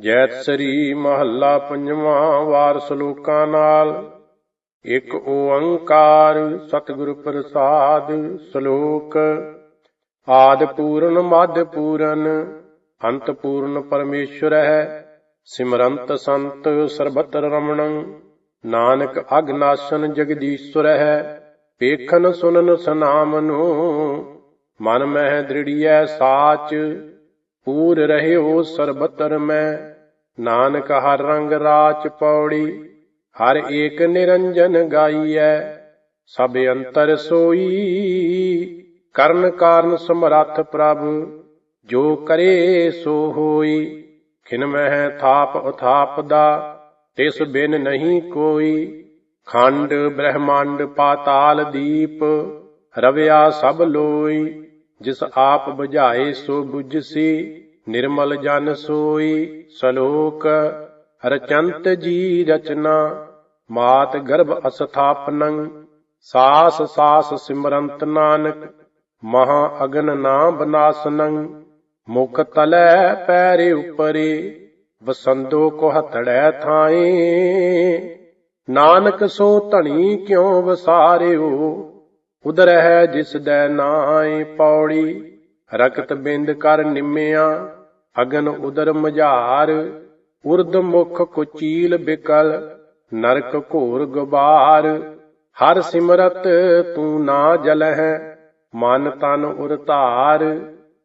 ਜੈਤ ਸ੍ਰੀ ਮਹੱਲਾ ਪੰਜਵਾਂ ਵਾਰ ਸਲੋਕਾਂ ਨਾਲ। ਇੱਕ ਓੰਕਾਰ ਸਤਿਗੁਰ ਪ੍ਰਸਾਦ ਸ਼ਲੋਕ। ਆਦ ਪੂਰਨ, ਮਧ ਪੂਰਨ, ਅੰਤ ਪੂਰਨ ਪਰਮੇਸ਼ਰ ਹੈ। ਸਿਮਰੰਤ ਸੰਤ ਸਰਬਤਰ ਰਮਣੰ, ਨਾਨਕ ਅਗਨਾਸ਼ਨ ਜਗਦੀਸ਼ਵਰ ਹੈ। ਪੇਖਨ ਸੁਨਨ ਸਨਾਮਨੋ, ਮਨ ਮਹਿ ਦ੍ਰਿੜੀਐ ਸਾਚ ਪੂਰ ਰਹਿਓ ਸਰਬਤਰ ਮੈਂ। ਨਾਨਕ ਹਰ ਰੰਗ ਰਾਚ ਪੌੜੀ, ਹਰ ਏਕ ਨਿਰੰਜਨ ਗਾਈਐ। ਸਭ ਅੰਤਰ ਸੋਈ, ਕਰਨ ਕਾਰਨ ਸਮਰੱਥ ਪ੍ਰਭ, ਜੋ ਕਰੇ ਸੋ ਹੋਈ। ਖਿਨ ਮਹਿ ਥਾਪ ਉਥਾਪ ਦਾ ਤਿਸ ਬਿਨ ਨਹੀਂ ਕੋਈ। ਖੰਡ ਬ੍ਰਹਮੰਡ ਪਾਤਾਲ ਦੀਪ, ਰਵਿਆ ਸਭ ਲੋਈ। ਜਿਸ ਆਪ 부ਝਾਏ ਸੋ ਬੁਝਸੀ ਨਿਰਮਲ ਜਨ ਸੋਈ, ਸ਼ਲੋਕ ਰਚੰਤ ਜੀ ਰਚਨਾ, ਮਾਤ ਗਰਭ ਅਸਥਾਪਨੰ, ਸਾਸ ਸਾਸ ਸਿਮਰੰਤ ਨਾਨਕ, ਮਹਾ ਅਗਨ ਨਾ ਬਨਾਸਨੰ, ਮੁਖ ਤਲੈ ਪੈਰੇ ਉਪਰੇ ਵਸੰਦੋ ਕੋ ਹਥੜੈ ਥਾਏ, ਨਾਨਕ ਸੋ ਧਣੀ ਕਿਉ ਵਸਾਰਿਓ? ਉਦਰ ਹੈ ਜਿਸ ਦੈ ਨਾਏ ਪੌੜੀ, ਰਕਤ ਬਿੰਦ ਕਰ ਨਿਮਿਆ, ਅਗਨ ਉਦਰ ਮਝਾਰ ਉਰਦ ਮੁਖ ਕੁਚੀਲ ਬਿਕਲ, ਨਰਕ ਘੋਰ ਗਵਾਰ ਹਰ ਸਿਮਰਤ ਤੂੰ ਨਾ ਜਲਹਿ, ਮਨ ਤਨ ਉਰ ਧਾਰ।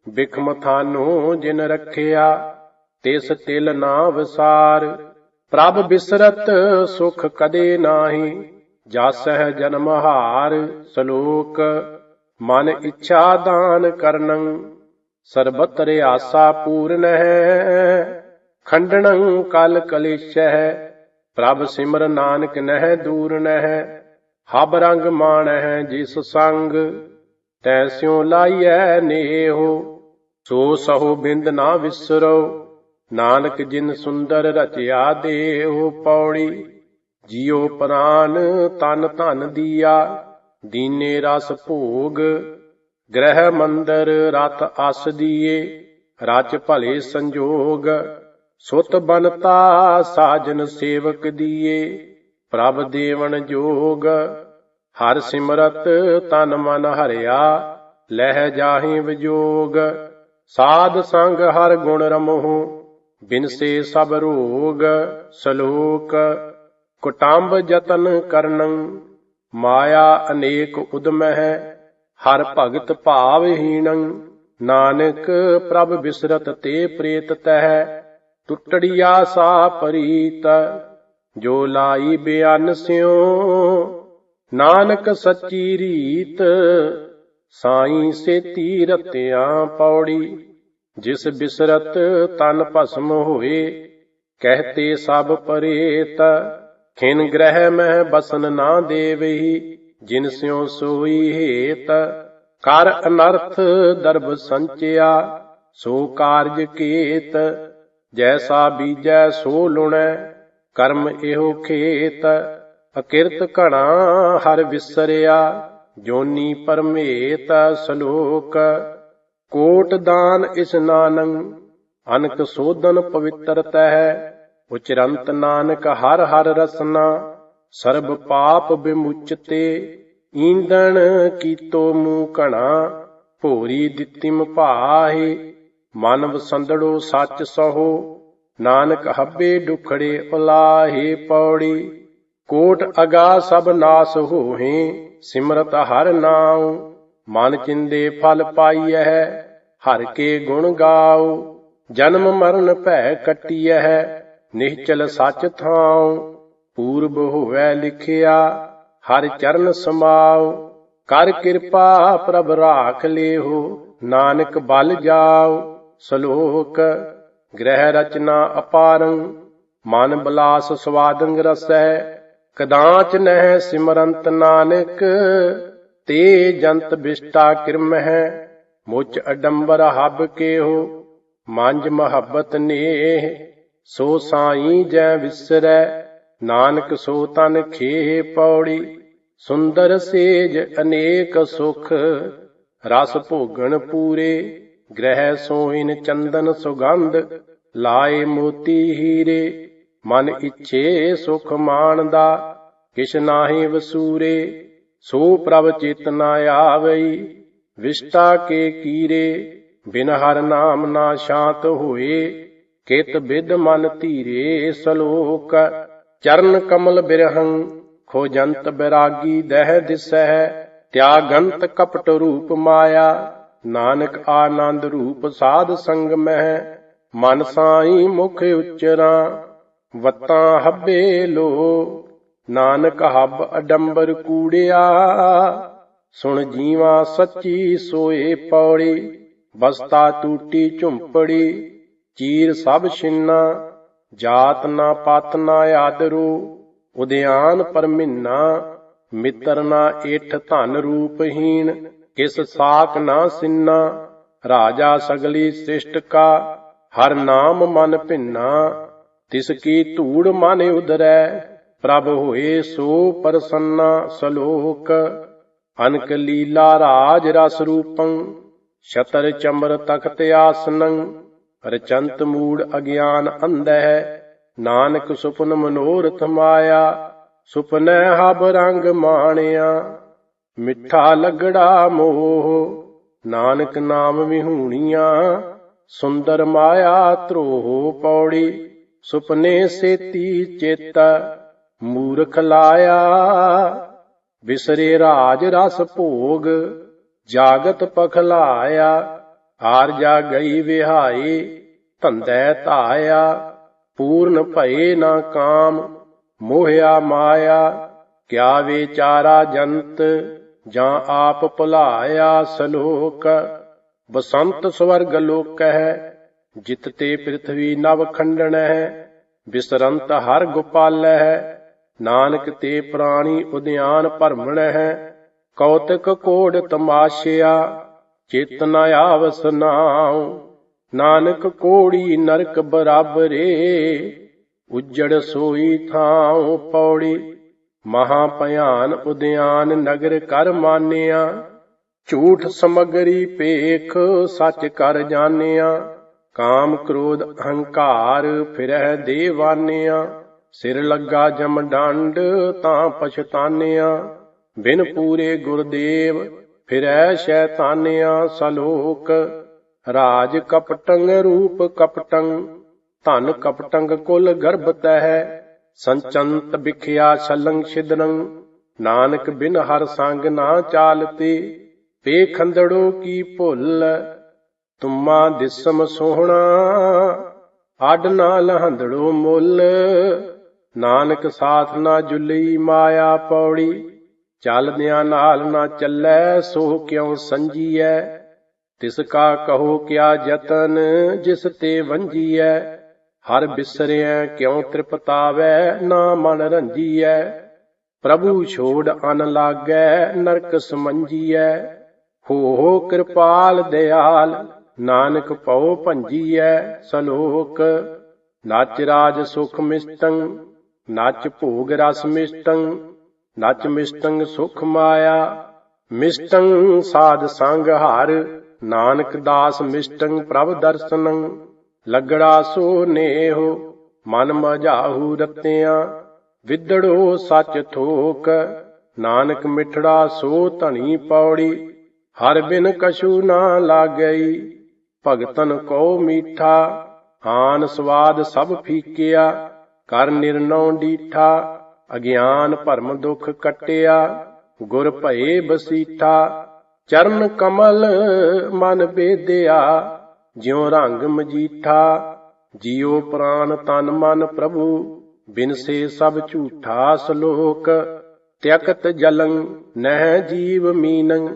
ਬਿਖਮ ਥਾਨੋ ਜਿਨ ਰਖਿਆ, ਤਿਸ ਤਿਲ ਨਾ ਵਿਸਾਰ। ਪ੍ਰਭ ਬਿਸਰਤ ਸੁਖ ਕਦੇ ਨਾਹੀ ਜਸ ਜਨਮ ਹਾਰ ਸ਼ਲੋਕ, ਮਨ ਇੱਛਾ ਦਾਨ ਕਰਨੰ ਸਰਬਤਰ ਆਸਾ ਪੂਰਨ ਹੈ। ਖੰਡਣੰ ਕਲ ਕਲੇਸ਼ ਹੈ ਪ੍ਰਭ ਸਿਮਰ ਨਾਨਕ ਨਹਿ ਦੂਰ ਨਹਿ। ਹਬ ਰੰਗ ਮਾਣ ਹੈ ਜਿਸ ਸੰਗ ਤੈਸਿਉ ਲਾਈਐ ਨੇਹੋ। ਸੋ ਸਹੋ ਬਿੰਦ ਨਾ ਵਿਸਰੋ, ਨਾਨਕ ਜਿਨ ਸੁੰਦਰ ਰਚਿਆ ਦੇਹੋ ਪੌੜੀ। ਜਿਉ ਪ੍ਰਾਨ ਤਨ ਧਨ ਦੀਆ, ਦੀਨੇ ਰਸ ਭੋਗ, ਗ੍ਰਹਿ ਮੰਦਰ ਰਤ ਅਸ ਦੀਏ ਰਚ ਭਲੇ ਸੰਜੋਗ, ਸੁਤ ਬਨਤਾ ਸਾਜਨ ਸੇਵਕ ਦੀਏ, ਪ੍ਰਭ ਦੇਵਨ ਜੋਗ, ਹਰ ਸਿਮਰਤ ਤਨ ਮਨ ਹਰਿਆ, ਲਹਿ ਜਾਹੀ ਵਿਜੋਗ, ਸਾਧ ਸੰਗ ਹਰ ਗੁਣ ਰਮਹੁ, ਬਿਨਸੇ ਸਭ ਰੋਗ, ਸ਼ਲੋਕ ਕੁਟੰਬ ਜਤਨ ਕਰਨੰ, ਮਾਇਆ ਅਨੇਕ ਉਦਮ ਹੈ ਹਰ ਭਗਤ ਭਾਵਹੀਣੰ ਨਾਨਕ ਪ੍ਰਭ ਬਿਸਰਤ ਤੇ ਪ੍ਰੇਤ ਤਹਿ, ਟੁੱਟੜੀਆ ਸਾ ਪਰੀਤ। ਜੋ ਲਾਈ ਬਿਆਨ ਸਿਉ, ਨਾਨਕ ਸੱਚੀ ਰੀਤ। ਸਾਈ ਸੇ ਤੀਰਤਿਆਂ ਪੌੜੀ, ਜਿਸ ਬਿਸਰਤ ਤਨ ਭਸਮ ਹੋਏ ਕਹਤੇ ਸਭ ਪਰੇਤ। ਖਿਨ ਗ੍ਰਹਿ ਮਹਿ ਬਸਨ ਨਾ ਦੇਵਹੀ, ਜਿਨ ਸਿਉ ਸੋਈ ਹੇਤ। ਕਰ ਅਨਰਥ ਦਰਬ ਸੰਚਿਆ, ਸੋ ਕਾਰਜ ਕੀਤ। ਜੈਸਾ ਬੀਜੈ ਸੋ ਲੁਣੈ, ਕਰਮ ਇਹੋ ਖੇਤ। ਅਕਿਰਤ ਘਣਾ ਹਰ ਵਿਸਰਿਆ, ਜੋਨੀ ਪਰਮੇਤ ਸ਼ਲੋਕ। ਕੋਟ ਦਾਨ ਇਸਨਾਨੰ ਅਨਕ ਸੋਧਨ ਪਵਿੱਤਰ ਤਹਿ। ਉਚਰੰਤ ਨਾਨਕ ਹਰ ਹਰ ਰਸਨਾ, ਸਰਬ ਪਾਪ ਬਿਮੁਚਤੇ ਈਂਦਣ ਕੀਤੋ ਮੂ ਘਣਾ, ਭੋਰੀ ਦਿੱਤਿਮ ਭਾਹੇ ਮਨ ਵਸੰਦੜੋ ਸੱਚ ਸਹੋ, ਨਾਨਕ ਹੱਬੇ ਡੁਖੜੇ ਉਲਾਹੇ ਪੌੜੀ, ਕੋਟ ਅਗਾ ਸਭ ਨਾਸ ਹੋਹੇ, ਸਿਮਰਤ ਹਰ ਨਾਉ, ਮਨ ਚਿੰਦੇ ਫਲ ਪਾਈਐ, ਹਰ ਕੇ ਗੁਣ ਗਾਉ, ਜਨਮ ਮਰਨ ਭੈ ਕੱਟੀਐ ਨਿਹਚਲ ਸੱਚ ਥਾਉ, ਪੂਰਬ ਹੋਵੈ ਲਿਖਿਆ, ਹਰ ਚਰਨ ਸਮਾਉ। ਕਰ ਕਿਰਪਾ ਪ੍ਰਭ ਰਾਖ ਲੇਹੋ, ਨਾਨਕ ਬਲ ਜਾਉ। ਸ਼ਲੋਕ, ਗ੍ਰਹਿ ਰਚਨਾ ਅਪਾਰੰ, ਮਨ ਬਲਾਸ ਸਵਾਦੰਗ ਰਸੈ। ਕਦਾਚ ਨਹਿ ਸਿਮਰੰਤ ਨਾਨਕ, ਤੇ ਜੰਤ ਬਿਸ਼ਟਾ ਕਿਰਮਹਿ। ਮੁਚ ਅਡੰਬਰ ਹਬ ਕੇਹੋ ਮੰਜ ਮਹੱਬਤ ਨੇਹ ਸੋ ਸਾਈ ਜੈ ਵਿਸਰੈ, ਨਾਨਕ ਸੋ ਤਨ ਖੇਹ ਪੌੜੀ, ਸੁੰਦਰ ਸੇਜ ਅਨੇਕ ਸੁਖ, ਰਸ ਭੋਗਣ ਪੂਰੇ, ਗ੍ਰਹਿ ਸੋਇਨ ਚੰਦਨ ਸੁਗੰਧ, ਲਾਏ ਮੋਤੀ ਹੀਰੇ, ਮਨ ਇੱਛੇ ਸੁਖ ਮਾਣਦਾ, ਕਿਛ ਨਾਹੀ ਵਸੂਰੇ, ਸੋ ਪ੍ਰਭ ਚੇਤਨਾ ਆਵਈ, ਵਿਸ਼ਟਾ ਕੇ ਕੀਰੇ, ਬਿਨ ਹਰ ਨਾਮ ਨਾ ਸ਼ਾਂਤ ਹੋਏ ਕਿਤ ਬਿਦ ਮਨ ਧੀਰੇ ਸਲੋਕ, ਚਰਨ ਕਮਲ ਬਿਰਹੰ ਖੋਜੰਤ ਬਿਰਾਗੀ ਦਹਿ ਦਿਸੈ ਤਿਆਗੰਤ ਕਪਟ ਰੂਪ ਮਾਇਆ, ਨਾਨਕ ਆਨੰਦ ਰੂਪ ਸਾਧ ਸੰਗ ਮਹਿ, ਮਨ ਸਾਈ ਮੁਖ ਉਚਰਾ, ਵਤਾਂ ਹੱਬੇ ਲੋ, ਨਾਨਕ ਹੱਬ ਅਡੰਬਰ ਕੂੜਿਆ, ਸੁਣ ਜੀਵਾ ਸੱਚੀ ਸੋਏ ਪੌੜੀ, ਬਸਤਾ ਟੂਟੀ ਝੁੰਪੜੀ ਚੀਰ ਸਭ ਛਿੰਨਾ, ਜਾਤ ਨਾ ਪਤ ਨਾ ਆਦਰੂ, ਉਦਿਆਨ ਪਰਮਿੰਨਾ ਮਿੱਤਰ ਨਾ ਏਠ ਧਨ ਰੂਪਹੀਣ ਕਿਸ ਸਾਖ ਨਾ ਸਿੰਨਾ, ਰਾਜਾ ਸਗਲੀ ਸ੍ਰਿਸ਼ਟ ਕਾ, ਹਰ ਨਾਮ ਮਨ ਭਿੰਨਾ, ਤਿਸ ਕੀ ਧੂੜ ਮਨ ਉਦਰੈ ਪ੍ਰਭ ਹੋਏ ਸੋ ਪ੍ਰਸੰਨਾ ਸਲੋਕ, ਅਨਕ ਲੀਲਾ ਰਾਜ ਰਸ ਰੂਪੰ ਸ਼ਤਰ ਚਮਰ ਤਖਤ ਆਸਨੰ ਰਚੰਤ ਮੂੜ ਅਗਿਆਨ ਅੰਧੈ ਨਾਨਕ ਸੁਪਨ ਮਨੋਰਥ ਮਾਇਆ, ਸੁਪਨੈ ਹਬ ਰੰਗ ਮਾਣਿਆ। ਮਿੱਠਾ ਲਗੜਾ ਮੋਹ, ਨਾਨਕ ਨਾਮ ਵਿਹੂਣੀਆਂ। ਸੁੰਦਰ ਮਾਇਆ ਧਰੋਹ ਪੌੜੀ, ਸੁਪਨੇ ਸੇਤੀ ਚੇਤ। ਮੂਰਖ ਲਾਇਆ ਵਿਸਰੇ ਰਾਜ ਰਸ ਭੋਗ, ਜਾਗਤ ਪਖਲਾਇਆ। ਹਾਰ ਜਾ ਗਈ ਵਿਹਾਈ, ਧੰਦੈ ਧਾਇਆ, ਪੂਰਨ ਭਏ ਨਾ ਕਾਮ, ਮੋਹਿਆ ਮਾਇਆ, ਕਿਆ ਵਿਚਾਰਾ ਜੰਤ, ਜਾਂ ਆਪ ਭੁਲਾਇਆ ਸਲੋਕ? ਬਸੰਤ ਸਵਰਗ ਲੋਕ ਹੈ ਜਿਤ ਤੇ ਪ੍ਰਿਥਵੀ ਨਵ ਖੰਡਣ ਹੈ ਬਿਸਰੰਤ ਹਰ ਗੋਪਾਲ ਹੈ ਨਾਨਕ ਤੇ ਪ੍ਰਾਣੀ ਉਦਿਆਨ ਭਰਮਣ ਹੈ ਕੌਤਕ ਕੋੜ ਤਮਾਸ਼ਿਆ ਚੇਤਨ ਆਵਸ ਨਾਉ, ਨਾਨਕ ਕੋੜੀ ਨਰਕ ਬਰਾਬਰੇ, ਉਜੜ ਸੋਈ ਥਾਉ ਪੌੜੀ, ਮਹਾ ਭਿਆਨ ਉਦਿਆਨ ਨਗਰ ਕਰ ਮਾਨਿਆ, ਝੂਠ ਸਮਗਰੀ ਪੇਖ ਸੱਚ ਕਰ ਜਾਣਿਆ, ਕਾਮ ਕ੍ਰੋਧ ਅਹੰਕਾਰ ਫਿਰਹਿ ਦੇਵਾਨਿਆ, ਸਿਰ ਲੱਗਾ ਜਮ ਡੰਡ ਤਾਂ ਪਛਤਾਨਿਆ, ਬਿਨ ਪੂਰੇ ਗੁਰਦੇਵ ਫਿਰੈ ਸ਼ੈਤਾਨਿਆ ਸਲੋਕ, ਰਾਜ ਕਪਟੰਗ ਰੂਪ ਕਪਟੰ ਧਨ ਕਪਟੰਗ ਕੁਲ ਗਰਭ ਤਹਿ, ਸੰਚੰਤ ਵਿਖਿਆ ਛਲੰਗ ਛਿਦਨੰ, ਨਾਨਕ ਬਿਨ ਹਰ ਸੰਗ ਨਾ ਚਾਲਤੇ ਪੇ ਖੰਦੜੋ ਕੀ ਭੁੱਲ, ਤੁਮਾ ਦਿਸਮ ਸੋਹਣਾ ਆਡ ਨਾ ਲਹੰਦੜੋ ਮੁੱਲ, ਨਾਨਕ ਸਾਥ ਨਾ ਜੁਲੀ ਮਾਇਆ ਪੌੜੀ ਚੱਲਦਿਆਂ ਨਾਲ ਨਾ ਚੱਲੈ ਸੋ ਕਿਉ ਸੰਜੀਐ? ਤਿਸ ਕਾ ਕਹੋ ਕਿਆ ਯਤਨ, ਜਿਸ ਤੇ ਵੰਜੀਐ? ਹਰ ਬਿਸਰਿਐ ਕਿਉ ਤ੍ਰਿਪਤਾਵੈ, ਨਾ ਮਨ ਰੰਜੀਐ? ਪ੍ਰਭੂ ਛੋੜ ਅਨ ਲਾਗੈ, ਨਰਕ ਸਮੰਜੀਐ? ਹੋ ਹੋ ਕਿਰਪਾਲ ਦਿਆਲ, ਨਾਨਕ ਪਉ ਭੰਜੀਐ? ਸਲੋਕ, ਨਾਚ ਰਾਜ ਸੁਖ ਮਿਸਟੰ, ਨਾਚ ਭੋਗ ਰਸ ਮਿਸਟੰ ਨਚ ਮਿਸਟੰਗ ਸੁਖ ਮਾਇਆ ਮਿਸਟੰਗ ਸਾਧ ਸੰਗ ਹਰ, ਨਾਨਕ ਦਾਸ ਮਿਸ਼ਟੰਗ ਪ੍ਰਭ ਦਰਸਨੰ। ਲਗੜਾ ਸੋ ਨੇਹੋ, ਮਨ ਮਝਾਹੂ ਰਤਿਆਂ, ਵਿਦੜੋ ਸੱਚ ਥੋਕ, ਨਾਨਕ ਮਿਠੜਾ ਸੋ ਧਣੀ ਪੌੜੀ, ਹਰ ਬਿਨ ਕਛੂ ਨਾ ਲਾਗਈ, ਭਗਤਨ ਕੋ ਮੀਠਾ, ਆਨ ਸਵਾਦ ਸਭ ਫੀਕਿਆ, ਕਰ ਨਿਰਨਉ ਡੀਠਾ ਅਗਿਆਨ ਭਰਮ ਦੁਖ ਕਟਿਆ, ਗੁਰ ਭਏ ਬਸੀਠਾ, ਚਰਨ ਕਮਲ ਮਨ ਬੇਦਿਆ ਜਿਉ ਰੰਗ ਮਜੀਠਾ, ਜਿਉ ਪ੍ਰਾਨ ਤਨ ਮਨ ਪ੍ਰਭੂ ਬਿਨਸੇ ਸਭ ਝੂਠਾ ਸਲੋਕ ਤਿਆਕਤ ਜਲੰ, ਨਹਿ ਜੀਵ ਮੀਨੰ,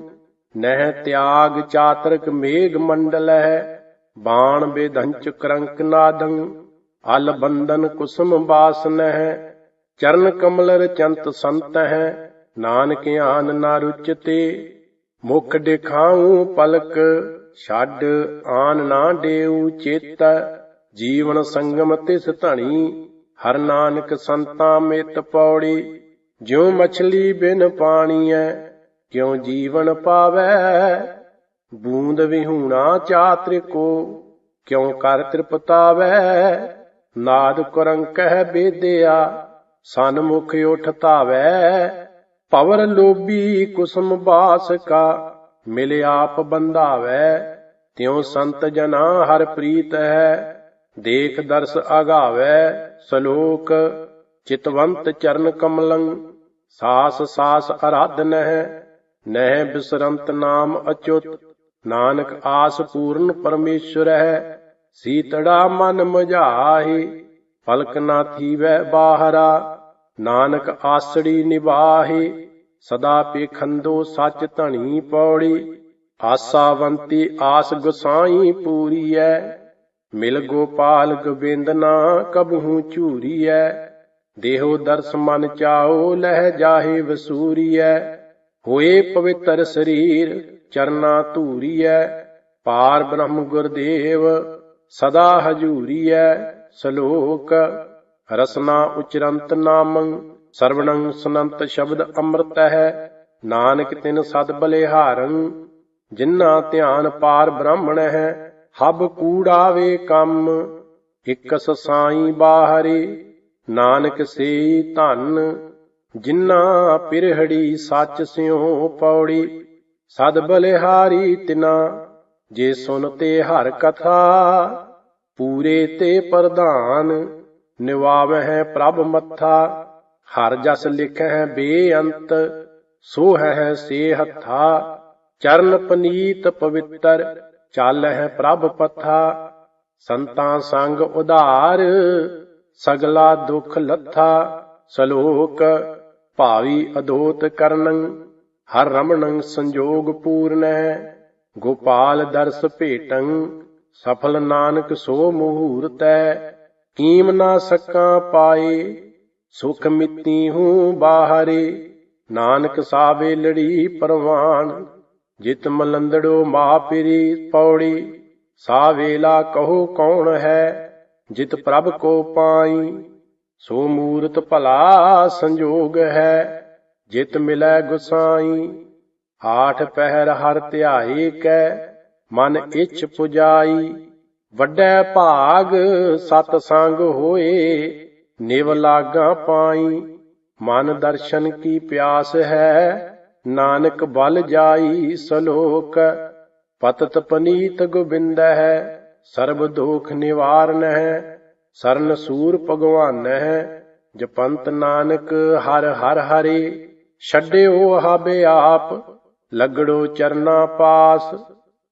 ਨਹਿ ਤਿਆਗ ਚਾਤਰਕ ਮੇਘ ਮੰਡਲ ਹੈ ਬਾਣ ਬੇਧੰਚ ਕਰੰਕ ਨਾਦੰ, ਅਲ ਬੰਦਨ ਕੁਸਮ ਬਾਸਨ ਹੈ ਚਰਨ ਕਮਲ ਰਚੰਤ ਸੰਤ ਹੈ, ਨਾਨਕ ਆਨ ਨਾ ਰੁਚਤੇ। ਮੁਖ ਦਿਖਾਉ ਪਲਕ, ਛੱਡ ਆਨ ਨਾ ਦੇਉ ਚੇਤ। ਜੀਵਨ ਸੰਗਮ ਤਿਸ ਧਣੀ, ਹਰ ਨਾਨਕ ਸੰਤਾਂ ਮਿਤ ਪੌੜੀ। ਜਿਉ ਮਛਲੀ ਬਿਨ ਪਾਣੀ ਪਾਣੀਐ, ਕਿਉ ਜੀਵਨ ਪਾਵੈ। ਬੂੰਦ ਵਿਹੂਣਾ ਚਾਤ੍ਰਿਕੋ ਕਿਉ ਕਰ ਤ੍ਰਿਪਤਾਵੈ। ਨਾਦ ਕੁਰੰਕਹਿ ਬੇਦਿਆ ਸਨਮੁਖ ਉਠ ਧਾਵੈ, ਪਵਰ ਲੋਭੀ ਕੁਸਮ ਬਾਸ ਕਾ, ਮਿਲ ਆਪ ਬੰਧਾਵੈ। ਤਿਉ ਸੰਤ ਜਨਾ ਹਰ ਪ੍ਰੀਤ ਹੈ, ਦੇਖ ਦਰਸ ਆਗਾਵੈ ਸ਼ਲੋਕ, ਚਿਤਵੰਤ ਚਰਨ ਕਮਲੰ, ਸਾਸ ਸਾਸ ਅਰਾਧਨਹਿ ਨਹਿ ਬਿਸਰੰਤ ਨਾਮ ਅਚੁਤ। ਨਾਨਕ ਆਸ ਪੂਰਨ ਪਰਮੇਸ਼ਰ ਹੈ, ਸੀਤੜਾ ਮਨ ਮਝਾਹੀ। ਪਲਕ ਨਾ ਥੀਵੈ ਬਾਹਰਾ, ਨਾਨਕ ਆਸੜੀ ਨਿਵਾਹੀ, ਸਦਾ ਪੇਖੰਦੋ ਸੱਚ ਧਣੀ ਪੌੜੀ, ਆਸਾਵੰਤੀ ਆਸ ਗੁਸਾਈ ਪੂਰੀਐ, ਮਿਲ ਗੋਪਾਲ ਗੋਬਿੰਦ ਨਾ ਕਬਹੂ ਝੂਰੀਐ, ਦੇਹੋ ਦਰਸ ਮਨ ਚਾਓ ਲਹਿ ਜਾਹੇ ਵਸੂਰੀਐ, ਹੋਏ ਪਵਿੱਤਰ ਸਰੀਰ ਚਰਨਾ ਧੂਰੀਐ, ਪਾਰ ਬ੍ਰਹਮ ਗੁਰਦੇਵ ਸਦਾ ਹਜੂਰੀਐ ਸ਼ਲੋਕ ਰਸਨਾ ਉਚਰੰਤ ਨਾਮੰ, ਸਰਵਣੰ ਸੁਨੰਤ ਸ਼ਬਦ ਅੰਮ੍ਰਿਤ ਹੈ ਨਾਨਕ ਤਿਨ ਸਦ ਬਲਿਹਾਰੰ, ਜਿਨ੍ਹਾਂ ਧਿਆਨ ਪਾਰ ਬ੍ਰਾਹਮਣ ਹੈ ਹਬ ਕੂੜਾਵੇ ਕੰਮ, ਇਕਸ ਸਾਈ ਬਾਹਰੇ, ਨਾਨਕ ਸੇ ਧਨ, ਜਿਨ੍ਹਾਂ ਪਿਰਹੜੀ ਸੱਚ ਸਿਉ ਪੌੜੀ, ਸਦ ਬਲਿਹਾਰੀ ਤਿਨਾ, ਜੇ ਸੁਨਤੇ ਹਰ ਕਥਾ ਪੂਰੇ ਤੇ ਪ੍ਰਧਾਨ, ਨਿਵਾਵਹਿ ਪ੍ਰਭ ਮੱਥਾ, ਹਰ ਜਸ ਲਿਖੈ ਬੇਅੰਤ ਸੋ ਹੈ ਸੇ ਹੱਥਾ ਚਰਨ ਪਨੀਤ ਪਵਿੱਤਰ ਚੱਲ ਹੈ ਪ੍ਰਭ ਪਥਾ, ਸੰਤਾਂ ਸੰਗ ਉਧਾਰ, ਸਗਲਾ ਦੁਖ ਲੱਥਾ, ਸ਼ਲੋਕ ਭਾਵੀ ਅਧੋਤ ਕਰਨੰ, ਹਰ ਰਮਣੰ ਸੰਜੋਗ ਪੂਰਨੈ ਗੋਪਾਲ ਦਰਸ ਭੇਟੰ ਸਫਲ ਨਾਨਕ ਸੋ ਮਹੂਰਤੈ, ਕੀਮ ਨਾ ਸਕਾਂ ਪਾਏ, ਸੁਖ ਮਿੱਤੀ ਹੂੰ ਬਾਹਰੇ। ਨਾਨਕ ਸਾਵੇ ਲੜੀ ਪਰਵਾਨ, ਜਿਤ ਮਲੰਦੜੋ ਮਾਪਿਰੀ ਪੌੜੀ। ਸਾ ਵੇਲਾ ਕਹੋ ਕੌਣ ਹੈ, ਜਿਤ ਪ੍ਰਭ ਕੋ ਪਾਈ। ਸੋ ਮੂਰਤ ਭਲਾ ਸੰਜੋਗ ਹੈ, ਜਿਤ ਮਿਲੈ ਗੁਸਾਈ। ਆਠ ਪਹਿਰ ਹਰ ਧਿਆਏ ਕੈ ਮਨ ਇੱਛ ਪੁਜਾਈ, ਵੱਡੈ ਭਾਗ ਸਤ ਸੰਗ ਹੋਏ, ਨਿਵ ਲਾਗਾ ਪਾਈ। ਮਨ ਦਰਸ਼ਨ ਕੀ ਪਿਆਸ ਹੈ, ਨਾਨਕ ਬਲ ਜਾਈ ਸਲੋਕ। ਪਤਤ ਪਨੀਤ ਗੋਬਿੰਦ ਹੈ, ਸਰਬ ਦੋਖ ਨਿਵਾਰਨ ਹੈ, ਸਰਨ ਸੂਰ ਭਗਵਾਨ ਹੈ। ਜਪੰਤ ਨਾਨਕ ਹਰ ਹਰ ਹਰੇ, ਛੱਡਿਓ ਹਾਬੇ ਆਪ, ਲਗੜੋ ਚਰਨਾ ਪਾਸ।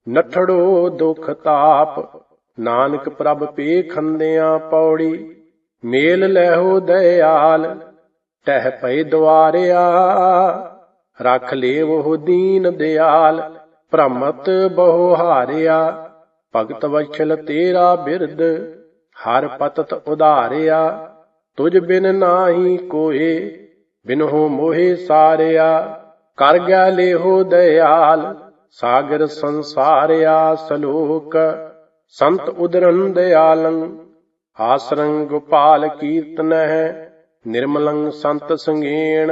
ਨਠੜੋ ਦੁਖ ਤਾਪ, ਨਾਨਕ ਪ੍ਰਭ ਪੇ ਖੰਦਿਆਂ ਪੌੜੀ, ਮੇਲ ਲੈਹੋ ਦਇਆਲ, ਟਹਿ ਪਏ ਦੁਆਰਿਆ, ਰਖ ਲੇਵੋ ਦੀਨ ਦਿਆਲ, ਭ੍ਰਮਤ ਬਹੁ ਹਾਰਿਆ, ਭਗਤ ਵਛਲ ਤੇਰਾ ਬਿਰਦ ਹਰ ਪਤਤ ਉਧਾਰਿਆ, ਤੁਝ ਬਿਨ ਨਾਹੀ ਕੋਏ ਬਿਨਹੁ ਮੋਹਿ ਸਾਰਿਆ, ਕਰ ਗਿਆ ਲੇਹੋ ਦਿਆਲ ਸਾਗਰ ਸੰਸਾਰਿਆ ਸਲੋਕ ਸੰਤ ਉਦਰਨ ਦਿਆਲੰ, ਆਸਰੰ ਗੋਪਾਲ ਕੀਰਤਨ ਹੈ ਨਿਰਮਲੰ ਸੰਤ ਸੰਗੇਣ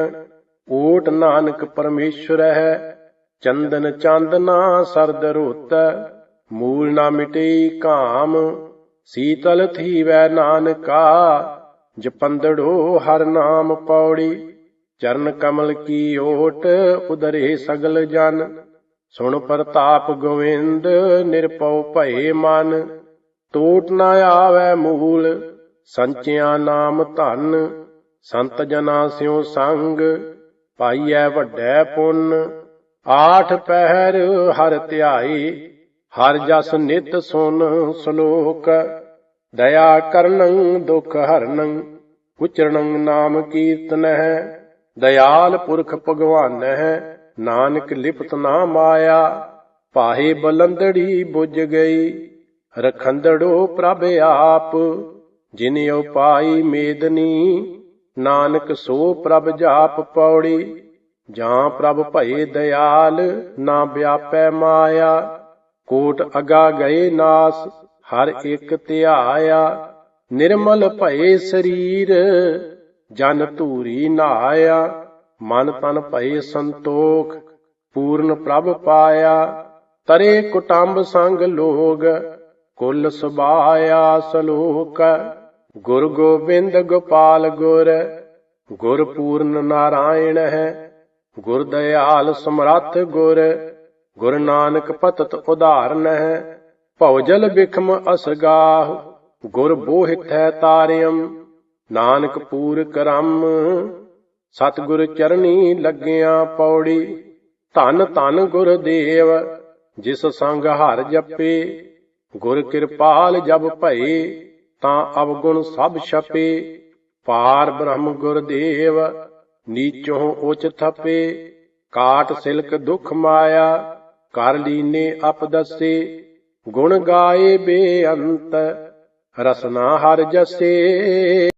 ਓਟ ਨਾਨਕ ਪਰਮੇਸ਼ਰ ਹੈ ਚੰਦਨ ਚਾਂਦਨਾ ਸਰਦ ਰੋਤ, ਮੂਲ ਨਾ ਮਿਟੇ ਕਾਮ, ਸੀਤਲ ਥੀਵੈ ਨਾਨਕਾ, ਜਪੰਦੜੋ ਹਰ ਨਾਮ ਪੌੜੀ, ਚਰਨ ਕਮਲ ਕੀ ਓਟ ਉਦਰੇ ਸਗਲ ਜਨ। ਸੁਣ ਪ੍ਰਤਾਪ ਗੋਵਿੰਦ ਨਿਰਪਉ ਭਏ ਮਨ ਟੋਟ ਨਾ ਆਵੈ ਮੂਲ, ਸੰਚਿਆ ਨਾਮ ਧਨ, ਸੰਤ ਜਨਾ ਸਿਉ ਸੰਗ, ਪਾਈਐ ਵੱਡੈ ਪੁੰਨ, ਆਠ ਪਹਿਰ ਹਰ ਧਿਆਈ, ਹਰ ਜਸ ਨਿਤ ਸੁਨ ਸ਼ਲੋਕ, ਦਇਆ ਕਰਨੰ ਦੁਖ ਹਰਨੰ ਉਚਰਣੰ ਨਾਮ ਕੀਰਤਨ ਹੈ ਦਇਆਲ ਪੁਰਖ ਭਗਵਾਨ ਹੈ ਨਾਨਕ ਲਿਪਤ ਨਾ ਮਾਇਆ, ਪਾਹੇ ਬਲੰਦੜੀ ਬੁੱਝ ਗਈ। ਰਖੰਦੜੋ ਪ੍ਰਭ ਆਪ, ਜਿਨ ਉਪਾਈ ਮੇਦਨੀ, ਨਾਨਕ ਸੋ ਪ੍ਰਭ ਜਾਪ ਪੌੜੀ। ਜਾਂ ਪ੍ਰਭ ਭਏ ਦਇਆਲ, ਨਾ ਵਿਆਪੈ ਮਾਇਆ। ਕੋਟ ਅਗਾ ਗਏ ਨਾਸ, ਹਰ ਇੱਕ ਧਿਆਇਆ। ਨਿਰਮਲ ਭਏ ਸਰੀਰ, ਜਨ ਧੂਰੀ ਨਹਾਇਆ ਮਨ ਤਨ ਭਏ ਸੰਤੋਖ, ਪੂਰਨ ਪ੍ਰਭ ਪਾਇਆ, ਤਰੇ ਕੁਟੰਬ ਸੰਗ ਲੋਗ, ਕੁਲ ਸੁਭਾਇਆ ਸਲੋਕ। ਗੁਰ ਗੋਬਿੰਦ ਗੋਪਾਲ ਗੁਰ ਗੁਰ ਪੂਰਨ ਨਾਰਾਇਣ ਹੈ। ਗੁਰ ਦਇਆਲ ਸਮਰੱਥ ਗੁਰ ਗੁਰ ਨਾਨਕ ਪਤਤ ਉਧਾਰਨ ਹੈ। ਭਉਜਲ ਬਿਖਮ ਅਸਗਾਹ ਗੁਰ ਬੋਹਿਤ ਹੈ ਤਾਰਿਯਮ ਨਾਨਕ ਪੂਰ ਕਰਮ। ਸਤਿਗੁਰ ਚਰਣੀ ਲੱਗਿਆ ਪੌੜੀ, ਧੰਨ ਧੰਨ ਗੁਰਦੇਵ, ਜਿਸ ਸੰਗ ਹਰ ਜਪੇ। ਗੁਰ ਕਿਰਪਾਲ ਜਬ ਭਏ, ਤਾਂ ਅਵਗੁਣ ਸਭ ਛਪੇ। ਪਾਰ ਬ੍ਰਹਮ ਗੁਰਦੇਵ, ਨੀਚੋਂ ਉਚ ਥਪੇ। ਕਾਟ ਸਿਲਕ ਦੁਖ ਮਾਇਆ, ਕਰ ਲੀਨੇ ਅਪਦਸੇ ਗੁਣ ਗਾਏ ਬੇਅੰਤ, ਰਸਨਾ ਹਰ ਜਸੇ।